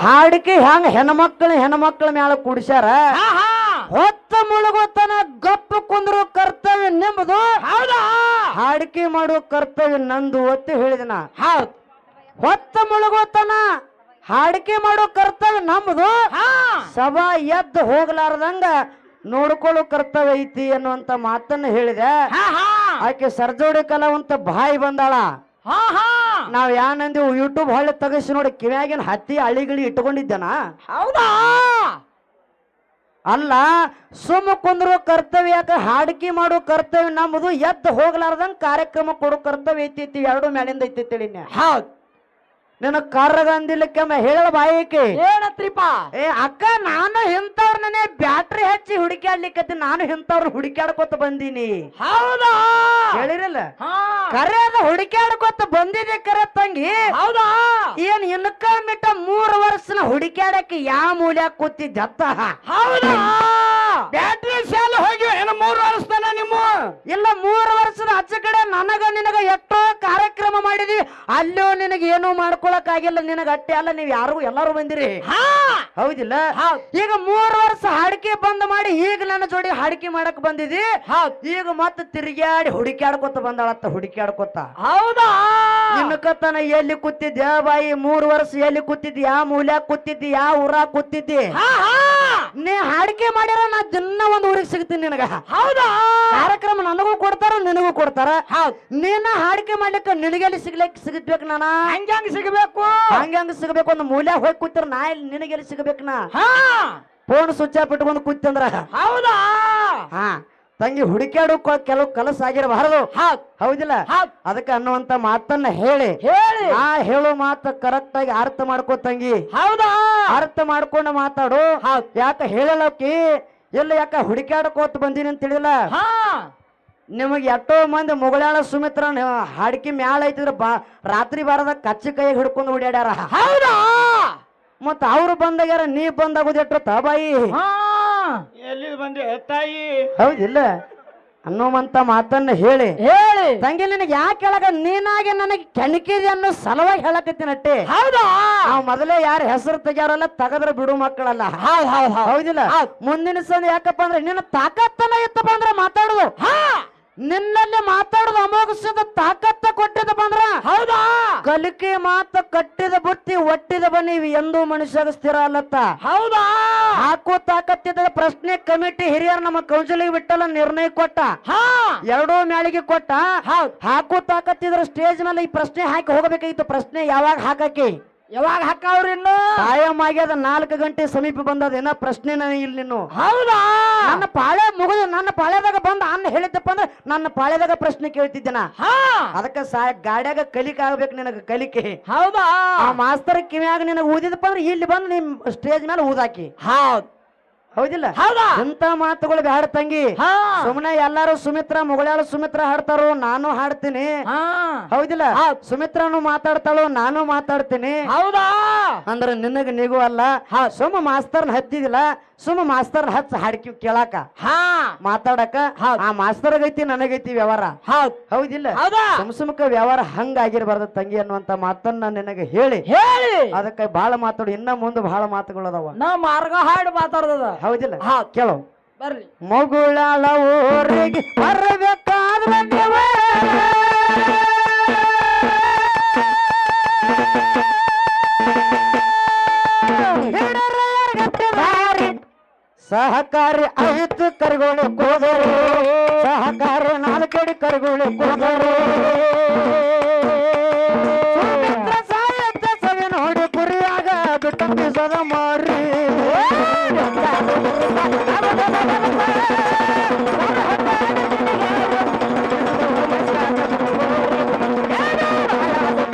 ಹಾಡಿಕೆ ಹೆಂಗ ಹೆಣ್ಮಕ್ಳು ಹೆಣ್ಮಕ್ಳ ಮ್ಯಾಲ ಕುಡಿಸ್ಯಾರ? ಹೊತ್ತ ಮುಳುಗೋತನ ಗಪ್ಪ ಕುಂದ್ರು ಕರ್ತವ್ಯ ನಿಂಬುದು. ಹೌದಾ? ಹಾಡಿಕೆ ಮಾಡುವ ಕರ್ತವ್ಯ ನಂದು ಒತ್ತಿ ಹೇಳಿದನ. ಹೌದ್. ಹೊತ್ತ ಮುಳುಗೋತನ ಹಾಡಿಕೆ ಮಾಡೋ ಕರ್ತವ್ಯ ನಮ್ಮದು ಸಭಾ ಎದ್ದು ಹೋಗ್ಲಾರ್ದಂಗ ನೋಡ್ಕೊಳ್ಳೋ ಕರ್ತವ್ಯ ಐತಿ ಅನ್ನುವಂತ ಮಾತನ್ನ ಹೇಳಿದೆ. ಆಕೆ ಸರ್ಜೋಡಿ ಕಲಾವಂತ ಬಾಯಿ ಬಂದಾಳ. ಹಾ ಹಾ. ನಾವ್ ಯಾನಂದಿ ಯೂಟ್ಯೂಬ್ ಹೊಳ್ಳಿ ತಗಸಿ ನೋಡಿ ಕಿವ್ಯಾಗಿನ ಹತ್ತಿ ಹಳಿಗಿಳಿ ಇಟ್ಕೊಂಡಿದ್ದೇನ? ಹೌದಾ? ಅಲ್ಲ ಸುಮ್ಮ ಕುಂದ್ರು ಕರ್ತವ್ಯ ಯಾಕೆ ಹಾಡಿಕೆ ಮಾಡೋ ಕರ್ತವ್ಯ ನಮ್ಮದು ಎದ್ದು ಹೋಗ್ಲಾರ್ದಂಗ ಕಾರ್ಯಕ್ರಮ ಕೊಡೋ ಕರ್ತವ್ಯ ಐತಿ ಎರಡು ಮೇಲಿಂದ ಐತಿ ತಿಳಿನ ಹೌದ್. ನಿನ್ನ ಕರ್ರಗ ಅಂದಿಲ್ಲಕ್ಕೆ ಹೇಳ ಬಾಯಿಕೆ ಏನತ್ರಿಪ ಏ ಅಕ್ಕ ನಾನು ಇಂಥವ್ರನ್ನೇ ಬ್ಯಾಟ್ರಿ ಹಚ್ಚಿ ಹುಡುಕ್ಯಾಡ್ಲಿಕ್ಕತ್ತಿ ನಾನು ಇಂಥವ್ರು ಹುಡುಕ್ಯಾಡ್ಕೊತ ಬಂದೀನಿ. ಹೌದಾ? ಹೇಳಿರಲ್ಲ ಕರೆ ಅದ ಹುಡುಕ್ಯಾಡ್ಕೊತ ಬಂದಿದೆ ಕರೆ ತಂಗಿ. ಹೌದಾ? ಏನ್ ಇನ್ಕ ಮಿಟ್ಟ ಮೂರು ವರ್ಷನ ಹುಡುಕ್ಯಾಡಕ್ಕೆ ಯಾವ ಮೂಲ್ಯ ಕೂತಿದ್ದತ್ತ ಹೌದಾ? ಬ್ಯಾಟ್ರಿ ಶಾಲ ಹೋಗಿ ಏನು ಮೂರು ವರ್ಷದನ ನಿಮ್ಮ? ಇಲ್ಲ ಮೂರು ವರ್ಷದ ಆಚೆ ಕಡೆ ನನಗ ನಿನಗ ಎಷ್ಟೋ ಕಾರ್ಯಕ್ರಮ ಮಾಡಿದ್ವಿ ಅಲ್ಲೂ ನಿನಗೆ ಏನು ಮಾಡ್ಕೊಳಕ್ ಆಗಿಲ್ಲ ನಿನಗ ಅಟ್ಟೆ ಅಲ್ಲ ನೀವ್ ಯಾರು ಎಲ್ಲಾರು ಬಂದಿರಿ. ಹೌದಿಲ್ಲ? ಹೌದ್. ಈಗ ಮೂರ್ ವರ್ಷ ಹಾಡಿಕೆ ಬಂದ್ ಮಾಡಿ ಈಗ ನನ್ನ ಜೋಡಿ ಹಾಡಿಕೆ ಮಾಡಕ್ ಬಂದಿದಿ. ಈಗ ಮತ್ತೆ ತಿರುಗಾಡಿ ಹುಡುಕ್ಯಾಡ್ಕೊತ ಬಂದಾಳತ್ತ ಹುಡುಕ್ಯಾಡ್ಕೊತ. ಹೌದಾ? ನಿನ್ನಕತನ ಎಲ್ಲಿ ಕೂತಿದ್ದೆ ಬಾಯಿ? ಮೂರ್ ವರ್ಷ ಎಲ್ಲಿ ಕೂತಿದ್ದಿ ಯಾ ಮೂಲ್ಯಾಗ ಕೂತಿದ್ದಿ ಯಾ ಊರಾಗ ಕೂತಿದ್ದಿ? ನೀ ಹಾಡಿಕೆ ಮಾಡ್ಯಾರ ನಾ ದಿನ ಒಂದ್ ಊರಿಗೆ ಸಿಗ್ತೀನಿ ನಿನಗ. ಹೌದಾ? ಕಾರ್ಯಕ್ರಮ ನನಗೂ ಕೊಡ್ತಾರ ನಿನಗೂ ಕೊಡ್ತಾರ. ಹೌದ್. ನೀನ ಹಾಡಿಕೆ ಮಾಡ್ಲಿಕ್ಕೆ ನಿನಗೆಲ್ಲಿ ಸಿಗ್ಲಿಕ್ಕೆ ಸಿಗಬೇಕು ನಾನ? ಹಂಗ ಹಂಗ ಸಿಗಬೇಕು. ಹಂಗ ಹಂಗ ಸಿಗಬೇಕು ಒಂದು ಮೂಲ್ಯ ಹೋಗಿ ಕೂತಿರ ನಾ ಇಲ್ಲಿ ನಿನಗೆಲ್ಲಿ ಸಿಗಬೇಕು ನಾ? ಹಾ. ಫೋನ್ ಸ್ವಿಚ್ ಆಫ್ ಇಟ್ಕೊಂಡು ಕೂತಂದ್ರ. ಹೌದಾ? ಹಾ. ತಂಗಿ ಹುಡುಕ್ಯಾಡು ಕ- ಕೆಲವು ಕಲಸ ಆಗಿರಬಾರದು. ಹೌದ್. ಹೌದಿಲ್ಲ? ಹೌದ್. ಅದಕ್ಕೆ ಅನ್ನುವಂತ ಮಾತನ್ನ ಹೇಳಿ. ಹೇಳಿ. ಆ ಹೇಳೋ ಮಾತು ಕರೆಕ್ಟ್ ಆಗಿ ಅರ್ಥ ಮಾಡ್ಕೋ ತಂಗಿ. ಹೌದಾ? ಅರ್ಥ ಮಾಡ್ಕೊಂಡು ಮಾತಾಡು. ಯಾಕ ಹೇಳಲಕ್ಕಿ ಎಲ್ಲ ಯಾಕ ಹುಡುಕ್ಯಾಡ್ಕೋತ ಬಂದೀನಿ ಅಂತ ತಿಳಿಲ್ಲ ಹಾ. ನಿಮಗೆ ಎಷ್ಟೋ ಮಂದಿ ಮುಗಳಾಳ ಸುಮಿತ್ರ ಹಾಡಿಕೆ ಮ್ಯಾಲ ಐತಿದ್ರ ಬಾ ರಾತ್ರಿ ಬಾರದ ಕಚ್ಚಿ ಕೈ ಹಿಡ್ಕೊಂಡು ಓಡ್ಯಾಡ್ಯಾರ. ಹೌದಾ? ಮತ್ತ ಅವ್ರು ಬಂದಾಗ್ಯಾರ ನೀ ಬಂದಾಗೋದು ಎಟ್ಟು ತಾಬಾಯಿ. ಹಾ. ಎಲ್ಲಿ ಬಂದೆ ತಾಯಿ? ಹೌದಿಲ್ಲ ಅನ್ನುವಂತ ಮಾತನ್ನ ಹೇಳಿ. ಹೇಳಿ. ತಂಗಿ ನಿನಗೆ ಯಾಕೆ ಹೇಳಕ ನೀನಾಗೆ ನನಗೆ ಕೆಣಕಿರಿ ಅನ್ನೋ ಸಲುವಾಗಿ ಹೇಳಕತ್ತೀನಿ ಅಟ್ಟೆ. ಹೌದಾ? ನಾವು ಮೊದಲೇ ಯಾರ ಹೆಸರು ತೆಗ್ಯಾರಲ್ಲ ತಗದ್ರ ಬಿಡು ಮಕ್ಕಳಲ್ಲ. ಹೌದ್ ಹೌದ್ ಹೌದ್. ಹೌದಿಲ್ಲ? ಹೌದ್. ಮುಂದಿನ ಸಂದ ಯಾಕಪ್ಪ ಅಂದ್ರೆ ನಿನ್ನ ತಾಕತ್ತನ ಇತ್ತಪ್ಪ ಅಂದ್ರೆ ಮಾತಾಡುದು. ಹಾ. ನಿನ್ನಲ್ಲಿ ಮಾತಾಡುದು ಅಮೋಘಿಸಿದ ತಾಕತ್ತ ಕೊಟ್ಟಿದಪ್ಪ ಅಂದ್ರ? ಹೌದಾ? ಕಲಿಕೆ ಮಾತು ಕಟ್ಟಿದ ಬುತ್ತಿ ಒಟ್ಟಿದ ಬನ್ನಿ ಎಂದೂ ಮನುಷ್ಯಗ ಸ್ಥಿರ ಅಲ್ಲತ್ತ. ಹೌದಾ? ಹಾಕೋ ತಾಕತ್ತಿದ ಪ್ರಶ್ನೆ ಕಮಿಟಿ ಹಿರಿಯರು ನಮ್ಮ ಕೌನ್ಸಿಲಿಗೆ ಬಿಟ್ಟಲ್ಲ ನಿರ್ಣಯ ಕೊಟ್ಟ. ಹಾ. ಎರಡೂ ಮ್ಯಾಳಿಗೆ ಕೊಟ್ಟ. ಹೌದು. ಹಾಕೋ ತಾಕತ್ತಿದ್ರ ಸ್ಟೇಜ್ ಮೇಲೆ ಈ ಪ್ರಶ್ನೆ ಹಾಕಿ ಹೋಗಬೇಕಾಗಿತ್ತು. ಪ್ರಶ್ನೆ ಯಾವಾಗ ಹಾಕಕ್ಕೆ? ಯಾವಾಗ ಹಾಕವ್ರಿ ಇನ್ನು? ಆಯಾಮ ಆಗ್ಯದ ನಾಲ್ಕು ಗಂಟೆ ಸಮೀಪ ಬಂದದ. ಏನ ಪ್ರಶ್ನೆನ ಇಲ್ಲಿ ನೀನು ಹೌದಾ? ನನ್ನ ಪಾಳೆ ಮುಗಿದು ನನ್ನ ಪಾಳ್ಯದಾಗ ಬಂದ ಅನ್ನ ಹೇಳಿದ್ದಪ್ಪ ಅಂದ್ರೆ ನನ್ನ ಪಾಳ್ಯದಾಗ ಪ್ರಶ್ನೆ ಕೇಳ್ತಿದ್ದೇನ? ಹಾ. ಅದಕ್ಕೆ ಸಾ ಗಾಡ್ಯಾಗ ಕಲಿಕೆ ಆಗ್ಬೇಕು ನಿನಗ ಕಲಿಕೆ. ಹೌದಾ? ಆ ಮಾಸ್ತರ್ ಕಿವಿಯಾಗ ನಿನಗೆ ಊದಿದಪ್ಪ ಅಂದ್ರೆ ಇಲ್ಲಿ ಬಂದು ನಿಮ್ ಸ್ಟೇಜ್ ಮೇಲೆ ಊದಾಕಿ. ಹೌದು. ಹೌದಿಲ್ಲ? ಹೌದಾ? ಎಂತ ಮಾತುಗಳು ಬ್ಯಾಡ ತಂಗಿ. ಹಾ. ಸುಮ್ಮನೆ ಎಲ್ಲಾರು ಸುಮಿತ್ರ ಮುಗಳಾಳು ಸುಮಿತ್ರ ಹಾಡ್ತಾರೋ ನಾನು ಹಾಡ್ತೀನಿ. ಹಾ. ಹೌದಿಲ್ಲ? ಹಾ ಸುಮಿತ್ರನು ಮಾತಾಡ್ತಾಳು ನಾನು ಮಾತಾಡ್ತೀನಿ. ಹೌದಾ? ಅಂದ್ರೆ ನಿನಗ ನಿಗೂ ಅಲ್ಲ. ಸುಮ್ಮ ಮಾಸ್ತರ್ನ ಹತ್ತಿದಿಲ್ಲ ಸುಮ್ಮ ಮಾಸ್ತರ್ನ ಹಚ್ಚ ಹಾಡ್ಕಿ ಕೇಳಾಕ. ಹಾ. ಮಾತಾಡಕ. ಆ ಮಾಸ್ತರ್ಗೈತಿ ನನಗೈತಿ ವ್ಯವಹಾರ. ಹೌದ್. ಹೌದಿಲ್ಲ? ಹೌದಾ? ಸುಮ್ ಸುಮ್ಕ ವ್ಯವಹಾರ ಹಂಗಾಗಿರ್ಬಾರ್ದ ತಂಗಿ ಅನ್ನುವಂತ ಮಾತನ್ನ ನಿನಗೆ ಹೇಳಿ. ಹೇಳಿ. ಅದಕ್ಕೆ ಬಹಳ ಮಾತಾಡು. ಇನ್ನ ಮುಂದೆ ಬಹಳ ಮಾತುಗಳು ಅದಾವ. ನಾ ಮಾರ್ಗ ಹಾಡು ಮಾತಾಡ್ದದ ಹೌದಿಲ್ಲ? ಹಾ ಕೇಳು. ಬರ್ರಿ. ಮಗುಳಾಳ ಊರಿಗೆ ಬರಬೇಕಾದ್ರೆ ಸಹಕಾರಿ ಐದು ಕರಿಗೋಳು ಕೂದರು ಸಹಕಾರಿ ನಾಲ್ಕಡಿ ಕರಿಗೋಳು ಕೋದರು